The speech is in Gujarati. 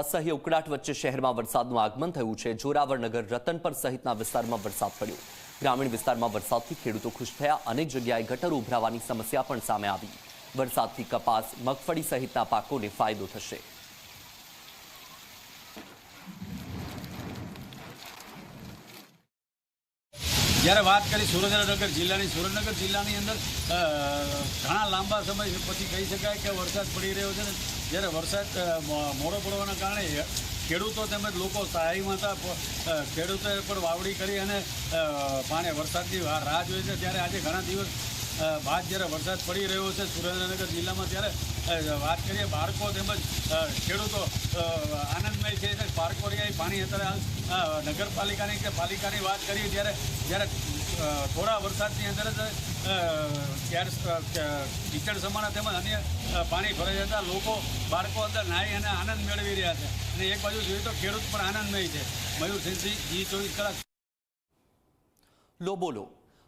અસહ્ય ઉકળાટ વચ્ચે શહેરમાં વરસાદનું આગમન થયું છે. જોરાવરનગર રતનપર સહિતના વિસ્તારમાં વરસાદ પડ્યો. ગ્રામીણ વિસ્તારમાં વરસાદથી ખેડૂતો ખુશ થયા અનેક જગ્યાએ ગટર ઉભરાવાની સમસ્યા પણ સામે આવી. વરસાદથી કપાસ, મગફળી સહિતના પાકોને ફાયદો થશે. જ્યારે વાત કરી સુરેન્દ્રનગર જિલ્લાની સુરેન્દ્રનગર જિલ્લાની અંદર ઘણા લાંબા સમય પછી કહી શકાય કે વરસાદ પડી રહ્યો છે ને, જ્યારે વરસાદ મોડો પડવાના કારણે ખેડૂતો તેમજ લોકો સહાયમાં હતા ખેડૂતોએ પણ વાવડી કરી અને પાણી વરસાદની રાહ જોઈ છે. ત્યારે આજે ઘણા દિવસ બાદ જ્યારે વરસાદ પડી રહ્યો છે સુરેન્દ્રનગર જિલ્લામાં ત્યારે વાત કરીએ બાળકો તેમજ ખેડૂતો આનંદમય છે. રહ્યા પાણી અત્યારે નગરપાલિકાની કે પાલિકાની વાત કરીએ ત્યારે, જ્યારે થોડા વરસાદની અંદર જ કીચડ સમાના તેમજ અન્ય પાણી ભરાઈ જતા લોકો, બાળકો અંદર નાહી અને આનંદ મેળવી રહ્યા છે. અને એક બાજુ જોઈએ તો ખેડૂત પણ આનંદમય છે. મયુર સિંહજી જી ચોવીસ કલાક. લો, બોલો.